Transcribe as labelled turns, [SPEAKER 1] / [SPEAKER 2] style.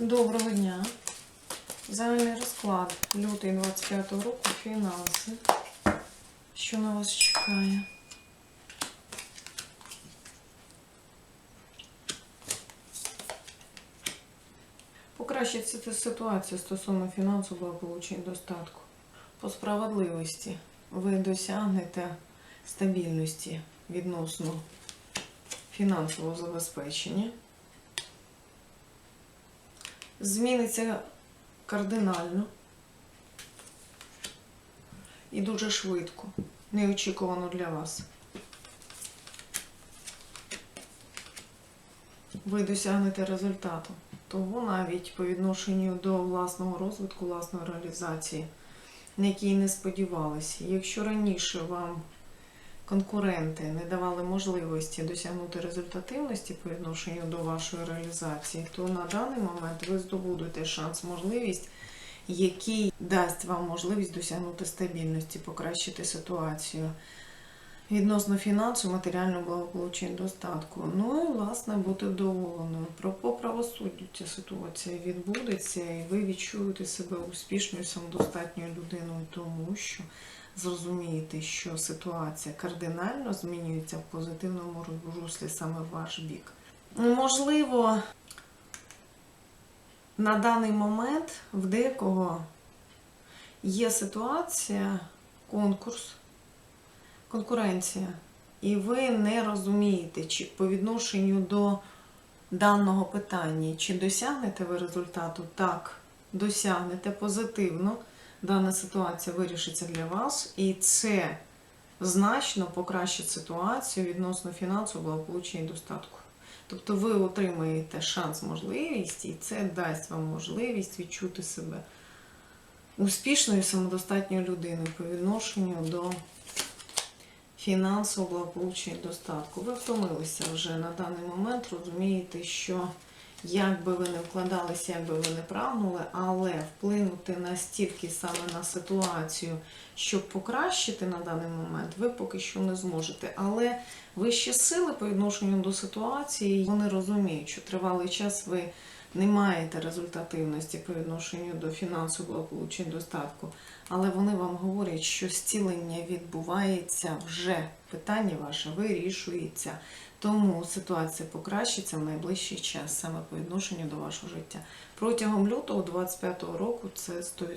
[SPEAKER 1] Доброго дня. Загальний розклад. Лютий 25 року. Фінанси. Що на вас чекає? Покращиться ситуація стосовно фінансового благополуччя достатку. По справедливості ви досягнете стабільності відносно фінансового забезпечення. Зміниться кардинально і дуже швидко, неочікувано для вас. Ви досягнете результату. Того навіть по відношенню до власного розвитку, власної реалізації, на якій не сподівалися. Якщо раніше вам конкуренти не давали можливості досягнути результативності по відношенню до вашої реалізації, то на даний момент ви здобудете шанс, можливість, який дасть вам можливість досягнути стабільності, покращити ситуацію відносно фінансу, матеріального благополуччя і достатку. Ну і власне бути вдоволеною. Про по правосуддю ця ситуація відбудеться, і ви відчуєте себе успішною, самодостатньою людиною, тому що зрозумієте, що ситуація кардинально змінюється в позитивному руслі саме в ваш бік. Можливо, на даний момент в декого є ситуація, конкурс, конкуренція, і ви не розумієте, чи по відношенню до даного питання, чи досягнете ви результату? Так, досягнете позитивно дана ситуація вирішиться для вас, і це значно покращить ситуацію відносно фінансового благополуччя і достатку. Тобто ви отримаєте шанс, можливість, і це дасть вам можливість відчути себе успішною самодостатньою людиною по відношенню до фінансового благополуччя і достатку. Ви втомилися вже на даний момент, розумієте, що як би ви не вкладалися, як би ви не прагнули, але вплинути настільки саме на ситуацію, щоб покращити на даний момент, ви поки що не зможете. Але вищі сили по відношенню до ситуації, вони розуміють, що тривалий час ви не маєте результативності по відношенню до фінансового получення достатку. Але вони вам говорять, що зцілення відбувається вже. Питання ваше вирішується. Тому ситуація покращиться в найближчий час саме по відношенню до вашого життя. Протягом лютого 25-го року це 100%.